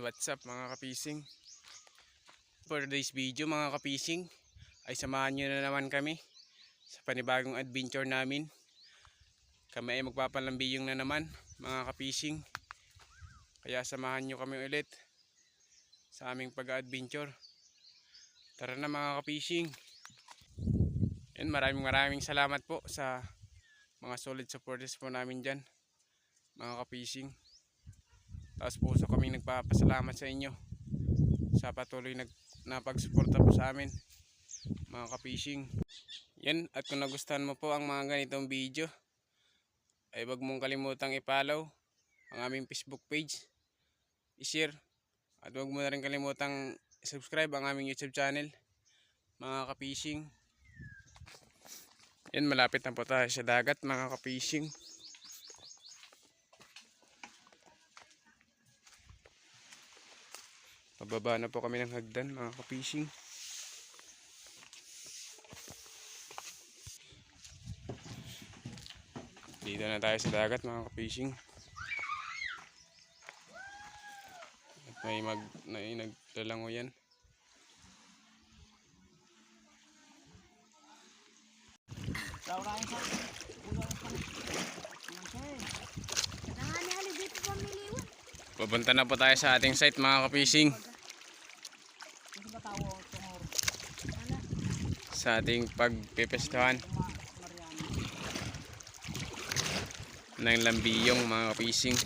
what's up mga kapising? For today's video mga kapising, ay samahan nyo na naman kami sa panibagong adventure namin. Kami ay magpapalambiyong na naman mga kapising. Kaya samahan nyo kami ulit sa aming pag-adventure. Tara na mga kapising. Yan, maraming maraming salamat po sa mga solid supporters po namin dyan mga kapising. Taos puso kami nagpapasalamat sa inyo sa patuloy nag, na pagsuporta po sa amin mga kapishing. Yan at kung nagustuhan mo po ang mga ganitong video ay wag mong kalimutang i-follow ang aming Facebook page, i-share at wag mo na rin kalimutang subscribe ang aming YouTube channel mga kapishing. Yan malapit na po tayo sa dagat mga kapishing. Pababa na po kami ng hagdan mga kapishing. Dito na tayo sa dagat mga kapishing. At may mag may naglalango yan. Papunta na po tayo sa ating site mga kapishing. Sa ating pagpipestuhan ng lambiyong mga kapishing.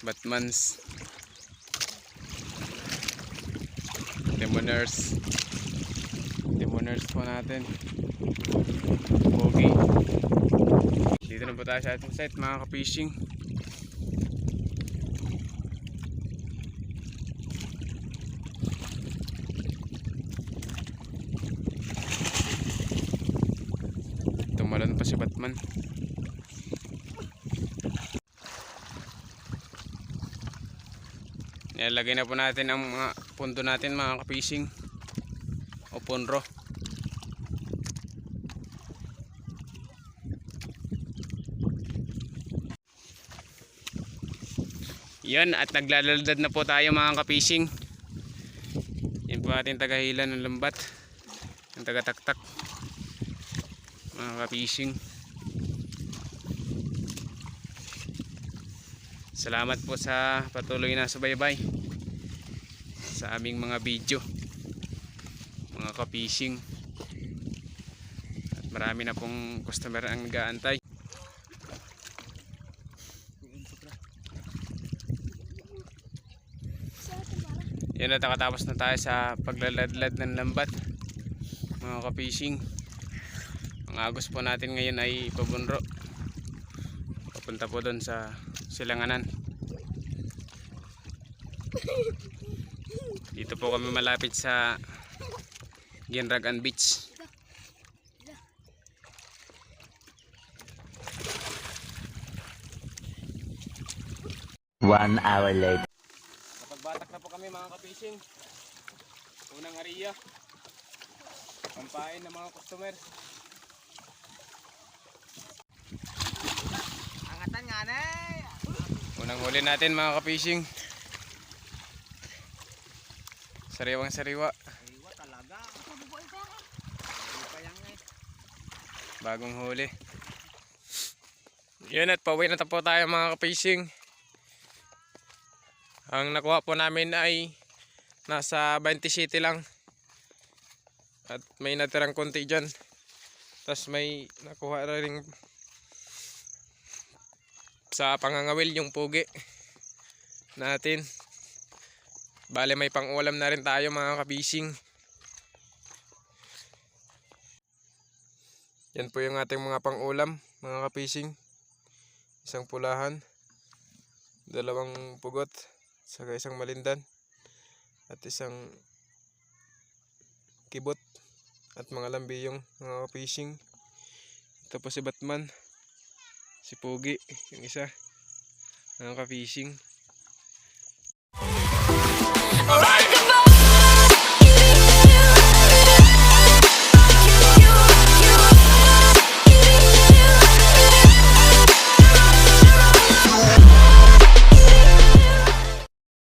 Batmans. Demoners. Demoners po natin. Okay. Dito na po tayo sa ating site mga kapishing. Pa si Batman. Nilalagay na po natin ang mga pundo natin mga kapising o punro. Yan at naglalalad na po tayo mga kapising. Yan po ating tagahila ng lambat. Ang tagataktak mga ka-fishing. Salamat po sa patuloy na subaybay sa aming mga video mga ka-fishing. At marami na pong customer ang nag-aantay. Yan at nakatapos na tayo sa paglaladlad ng lambat mga ka-fishing ang agos po natin ngayon ay pabunro. Papunta po doon sa silanganan. Dito po kami malapit sa Ginragan Beach. One hour later. Napagbatak na po kami mga ka-fishing. Unang ariya. Pampain ng mga customer Unang huli natin mga ka-fishing. Sariwang sariwa. Iwa talaga. Bagong huli. Yun at pauwi na po tayo mga ka-fishing. Ang nakuha po namin ay nasa 20 city lang. At may natirang konti dyan. Tapos may nakuha na rin sa pangangawil yung pugi natin. Bale may pang-ulam na rin tayo mga kabising. Yan po yung ating mga pang-ulam mga kapising. Isang pulahan, dalawang pugot, saka isang malindan, at isang kibot, at mga lambiyong mga kapising. Ito po si Batman, si Pogi, yung isa, mga kapising. Alright!